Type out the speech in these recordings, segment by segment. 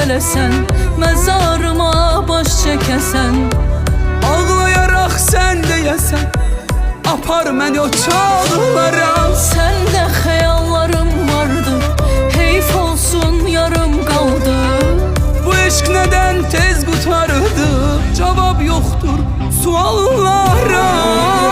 gelesen Mezarıma baş çəkəsən Ağlayaraq sən deyəsən Apar məni o çağlara Səndə xəyallarım vardı Heyf olsun yarım qaldı Bu eşq nədən tez qutardı Cavab yoxdur suallara.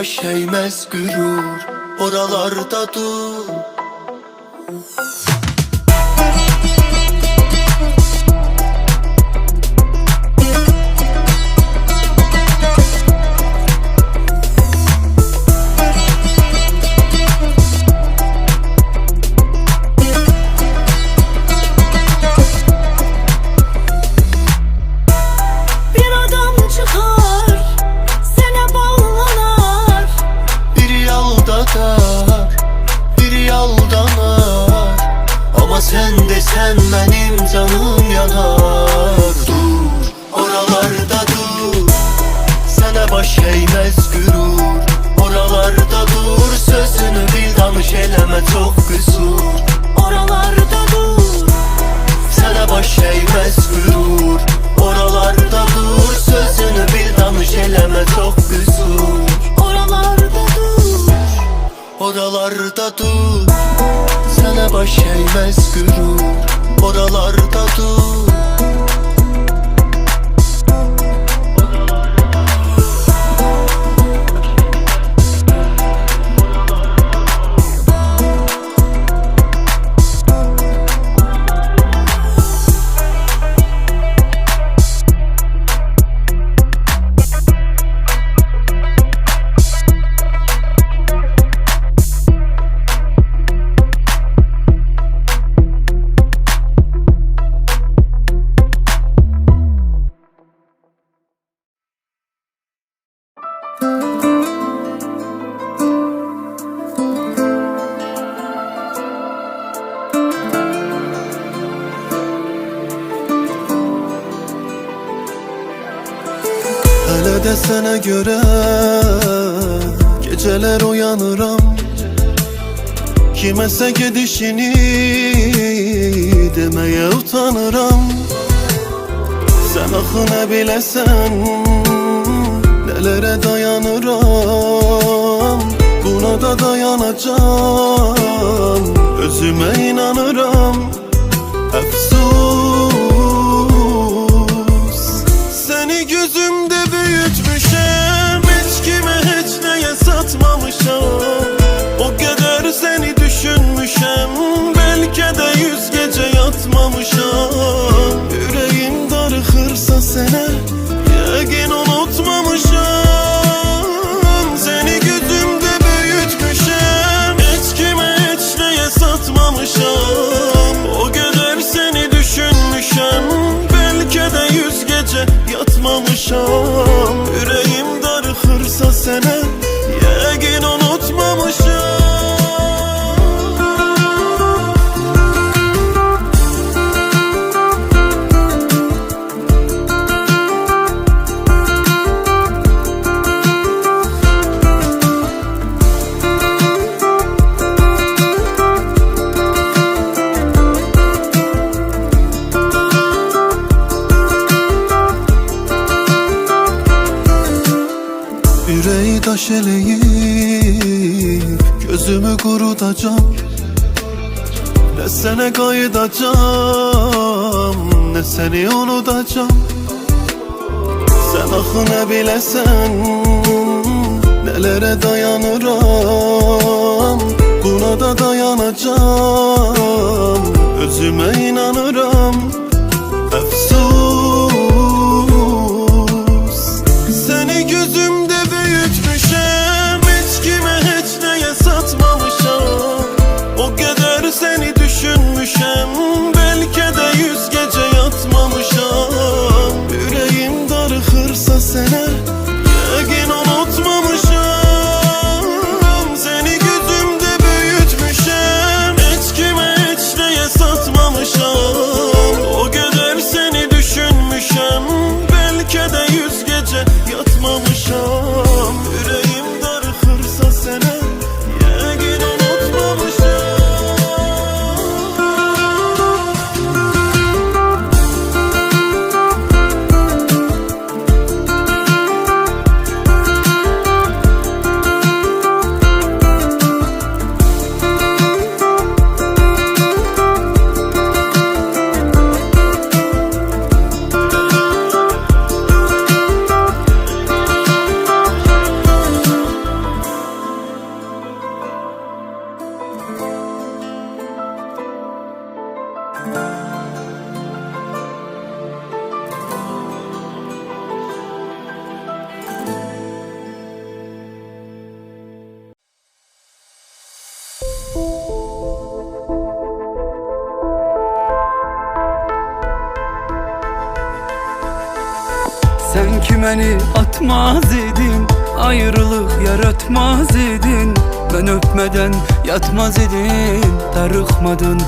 baş eğmez gürür Oralarda dur. Baş eğmez gurur Oralarda dur göre Geceler uyanıram. Kimese gidişini Demeye utanıram. Sen ahına bilesen Nelere dayanıram? Buna da dayanacağım Özüme inanıram yatmamışam kurutacağım Ne sene kayıdacağım Ne seni unutacağım. Sen ahına bilesen Nelere dayanıram Buna da dayanacağım Özüme inanıram Sen ki məni atmaz idin Ayrılıq yaratmaz idin Ben öpmeden yatmaz idin Darıxmadın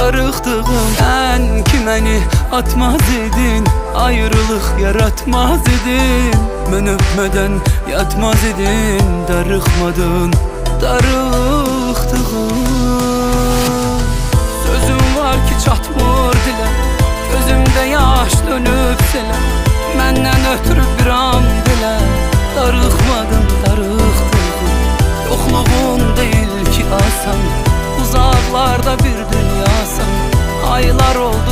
darıxdığım Sen ki məni atmaz idin Ayrılıq yaratmaz idin Ben öpmeden yatmaz idin Darıxmadın darıxdığım Sözüm var ki çatmır dilə Gözümdə yaş dönüb selə Məndən ötürü bir an belə Darıxmadım, darıxdığım Yoxluğun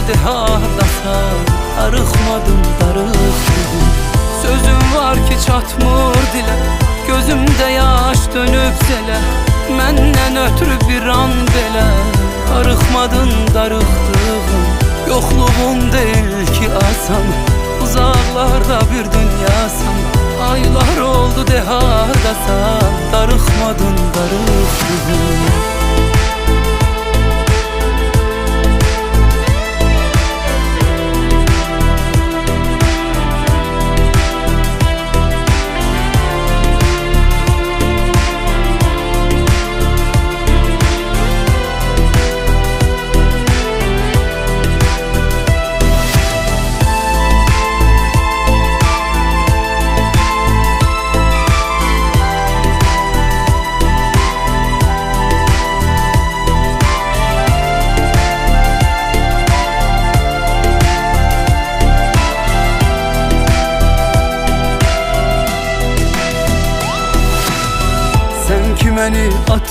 Dehardasan Darıxmadım darıxdım Sözüm var ki çatmır dilə Gözümdə yaş dönüb zelə Məndən ötürü bir an belə Darıxmadın darıxdığım Yoxluğun deyil ki asan. Uzaklarda bir dünyasan Aylar oldu dehardasan Darıxmadın darıxdığım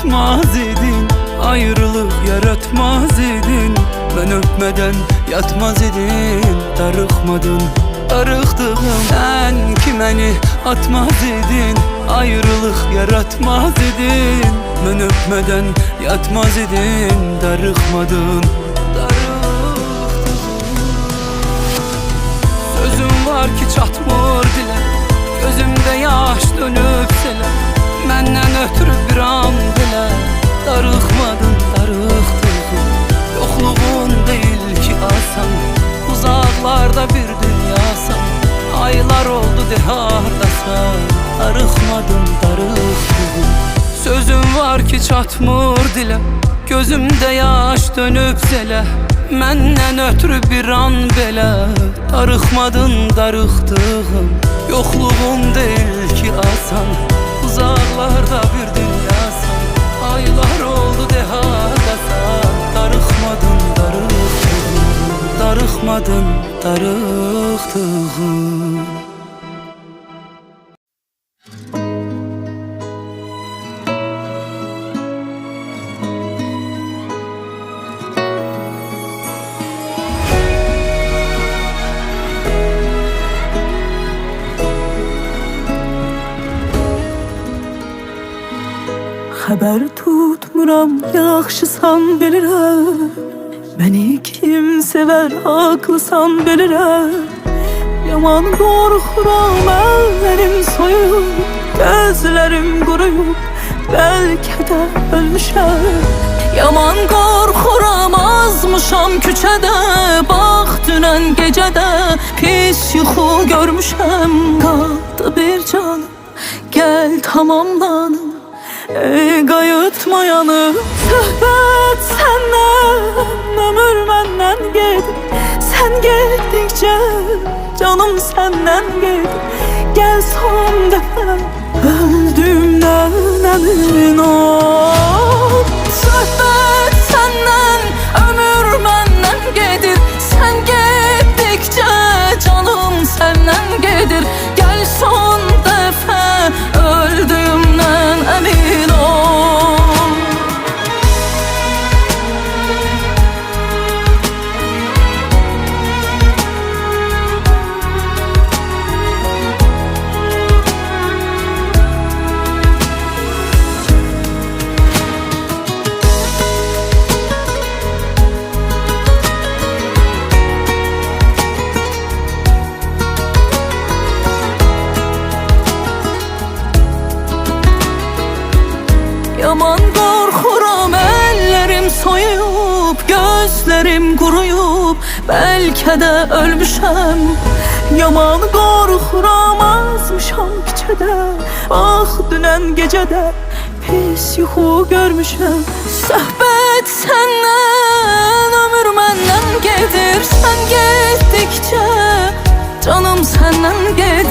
beni atmaz idin Ayrılık yaratmaz idin. Ben öpmeden yatmaz idin Darıxmadın darıxdığım Sen ki beni atmaz idin. Ayrılık yaratmaz idin Ben öpmeden yatmaz idin darıxdığım Sözüm var ki çatmır dilə Gözümdə yaş dönüb selə Məndən ötürü bir an belə Darıxmadın, darıxdığım Yoxluğun deyil ki asan Uzaqlarda bir dünyasan Aylar oldu dehardasan Darıxmadın, darıxdığım Sözüm var ki çatmır dilə Gözümdə yaş dönüb zelə Məndən ötürü bir an belə Darıxmadın, darıxdığım Yoxluğun deyil ki asan Uzaqlarda bir dünyasan Aylar oldu dehardasan Darıxmadın, darıxdığım Darıxmadın, darıxdığım yaxşısan bilirəm Məni kim sevər, haqlısan bilirəm Yaman qorxuram, əllərim soyub Gözlərim quruyub, bəlkə də ölmüşəm Yaman qorxuram, azmışam küçədə Bax dünən gecədə pis yuxu görmüşəm Qaldı bir canım, gəl tamamlanım Ey qayıtmayanım Söhbət səndən Ömür məndən gedir Sən getdikcə Canım səndən gedir Gəl son dəfə Öldüyümdən əmin ol. Söhbət səndən Ömür məndən gedir Sən getdikcə Canım səndən gedir Gəl son Bəlkə də ölmüşəm Yaman qorxuram azmışam küçədə Bax dünən gecədə Pis yuxu görmüşəm Söhbət səndən Ömür məndən gedir Sən getdikcə Canım səndən gedir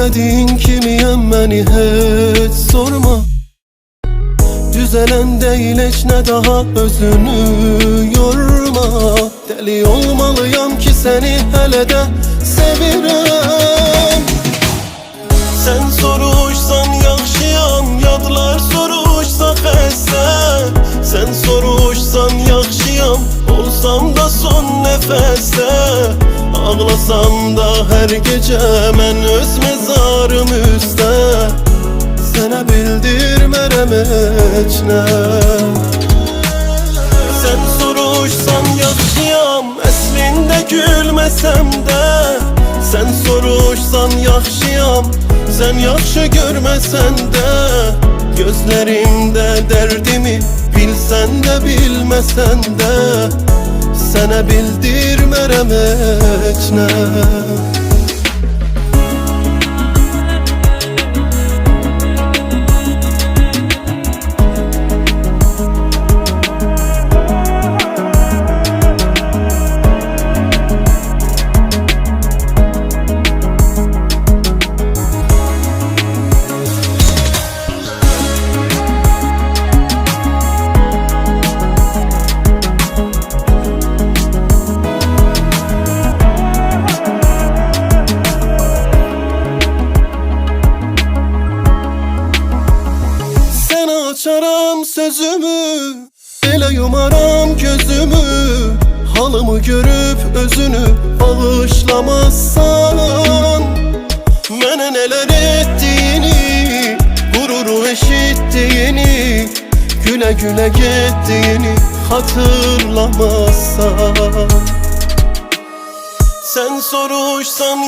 Sene bilmediğin kimiyem beni hiç sorma. Düzelen değil hiç ne daha özünü yorma. Deli olmalıyam ki seni hele de sevirem Sen soruşsan yaxşıyam Yadlar soruşsa xəstə Sen soruşsan yaxşıyam Olsam da son nəfəsdə Ağlasam da hər gecə Mən öz mezarım üstə Sənə bildirmərəm heç nə Sen soruşsan yaxşıyam Əslində gülməsəm də Sen soruşsan yaxşıyam Sen yaxşı görməsən də Gözlərimdə dərdimi Bilsən də bilməsən də Sənə bildirmərəm heç sözümü Elə yumaram gözümü Halımı görüp özünü bağışlamazsan Mənə neler ettiğini Gururu eşittiğini Güle güle gittiğini hatırlamazsan. Sen soruşsan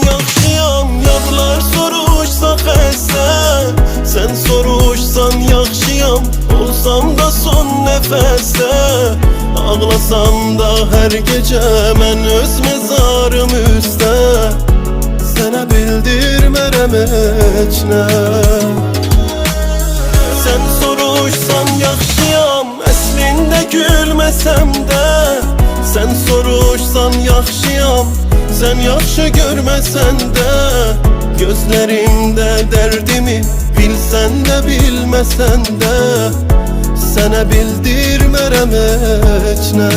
yaxşıyam Yadlar soruşsa xəstə Sen soruşsan yaxşıyam Olsam da son nəfəsdə. Ağlasam da hər gecə Mən öz mezarım üstə. Sənə bildirmərəm heç nə. Sen soruşsan yaxşıyam Əslində gülməsəm də. Sen soruşsan yaxşıyam Sen yaxşı görməsən də Gözlərimdə dərdimi Bilsən də bilməsən də Sənə bildirmərəm heç nə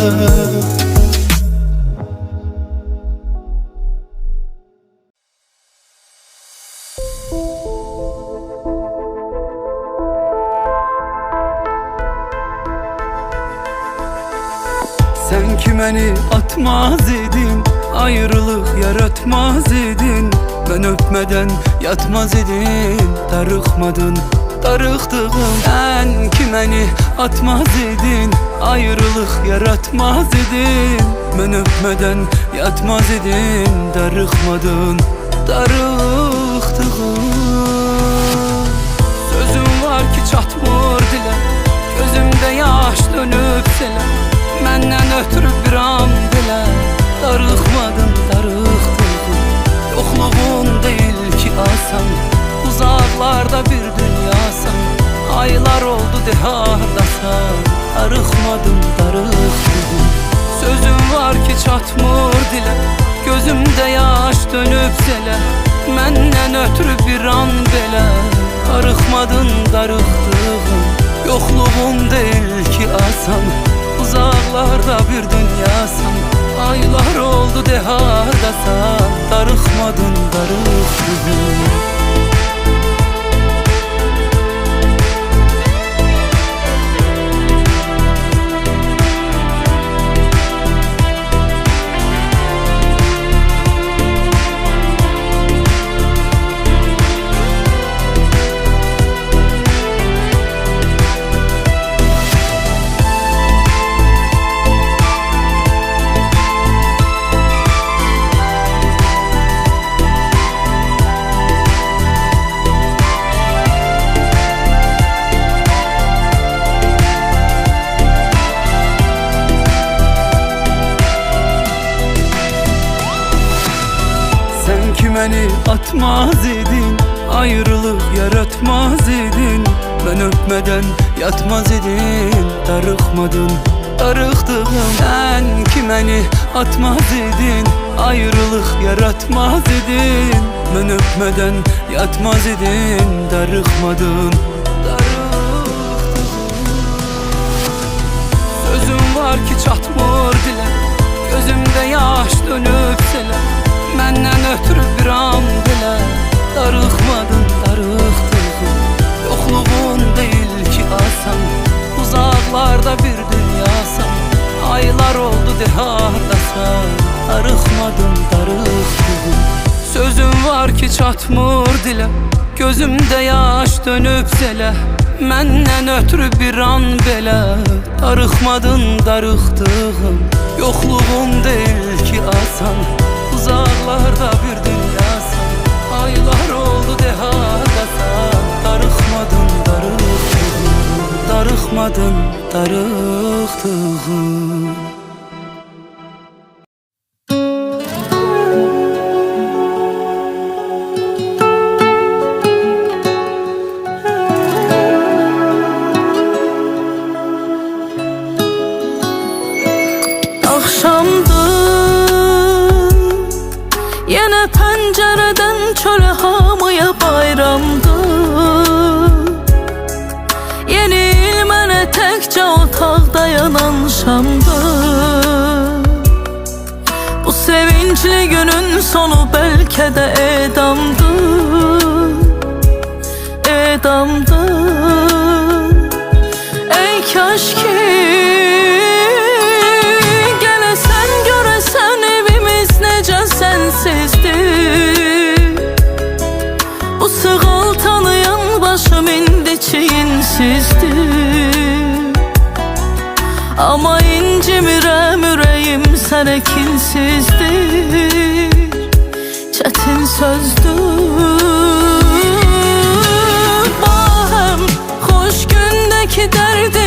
Sen ki beni atmaz Ayrılık yaratmaz idin. Ben öpmeden yatmaz idin. Darıkmadın darıktığım Sen ki beni atmaz idin. Ayrılık yaratmaz idin. Ben öpmeden yatmaz idin. Darıkmadın darıktığım Sözüm var ki çatmır dile. Gözümde yaş dönüp sele. Menden ötürü bir an Uzaklarda bir dünyasan Aylar oldu dehardasan Darıkmadın darıktın Sözüm var ki çatmır dile. Gözümde yaş dönüp sele. Menden ötürü bir an bile Darıkmadın darıktın Yokluğun değil ki asan. Uzaklarda bir dünyasan Aylar oldu dehardasan Darıkmadın darıktın beni atmaz idin Ayrılık yaratmaz idin. Ben öpmeden yatmaz idin Darıkmadın darıktığım Sen ki beni atmaz idin? Ayrılık yaratmaz idin Ben öpmeden yatmaz idin Darıkmadın Sözüm var ki çatmır dile Gözümde yaş dönüp sele çatmır dile. Gözümde yaş dönüp sele. Menden ötürü bir an belə Darıkmadın darıktığın. Yokluğun değil ki asan. Uzaklarda bir dünyasan Aylar oldu dehadasan Darıkmadın darıktığın. Darıkmadın darıktığın Akşamdı Yine pencereden çöle hamıya bayramdı Yeni il mənə təkcə otaqda yanan şamdı Bu sevinçli günün sonu belki de Edamdı Ama incimirəm ürəyim sənə kinsizdir Çətin sözdür. Bahem Xoş gündəki dərdim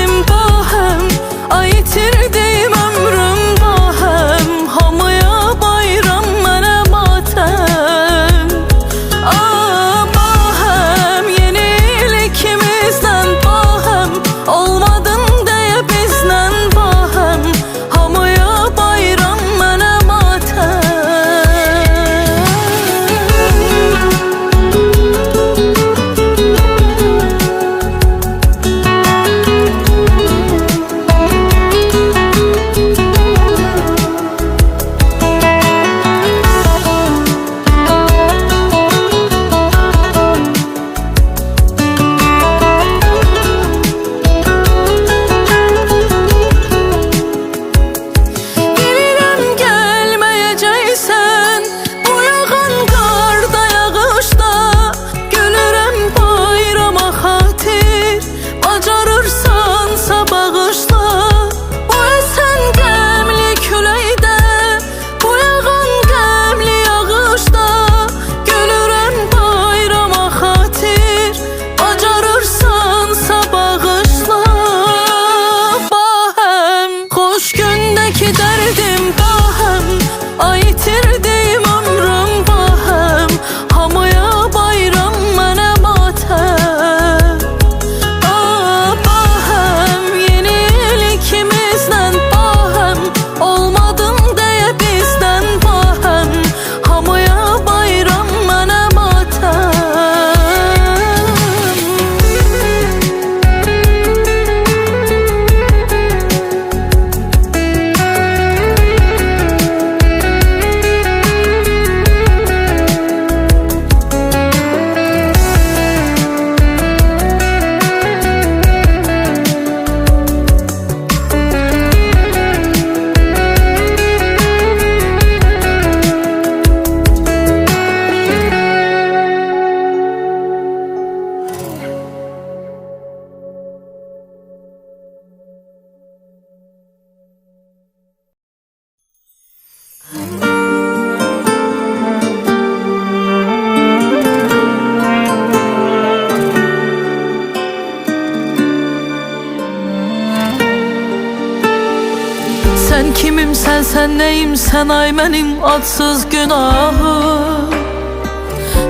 Hənayi mənim adsız günahım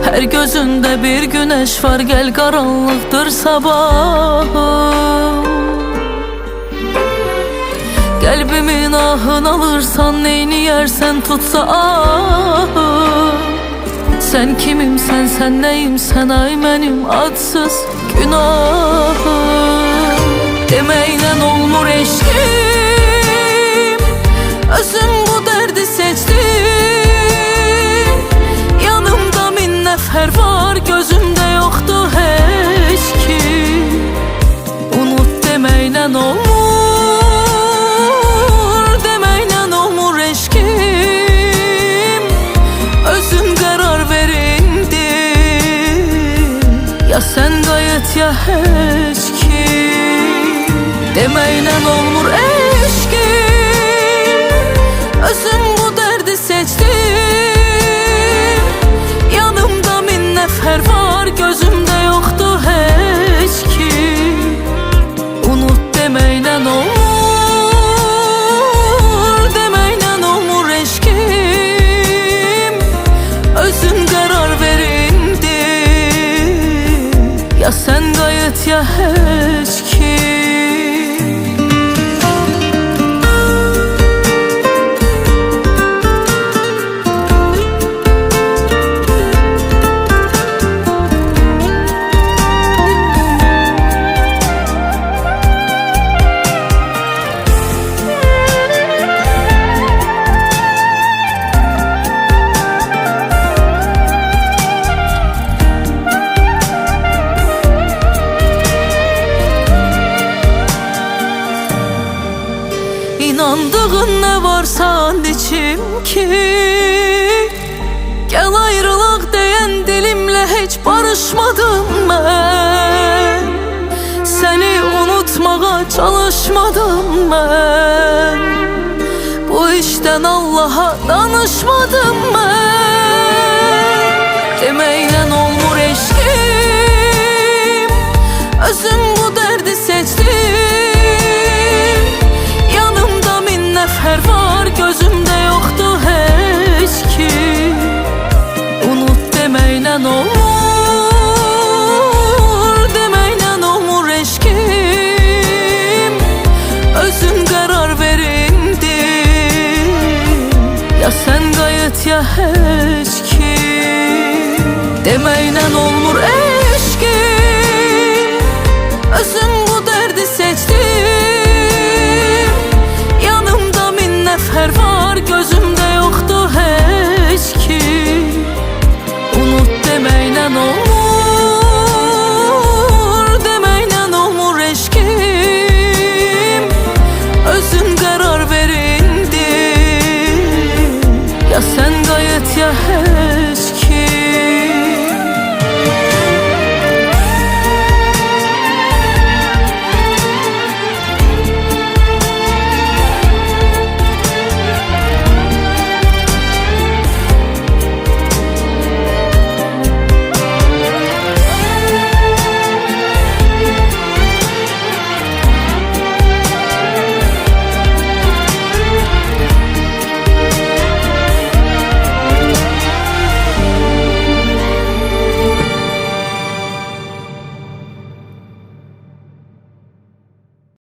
Hər gözündə bir günəş var, gəl qaranlıqdır sabahım Qəlbimin ahın alırsan, neyni yersən tutsa ahım Sən kimimsən, sən nəyimsən, ay mənim adsız günahım Deməklə olmur eşkim, özüm ya heç ki? Deməylə olmur ben. Bu işten Allah'a danışmadım ben. hiç kim Demeynen olur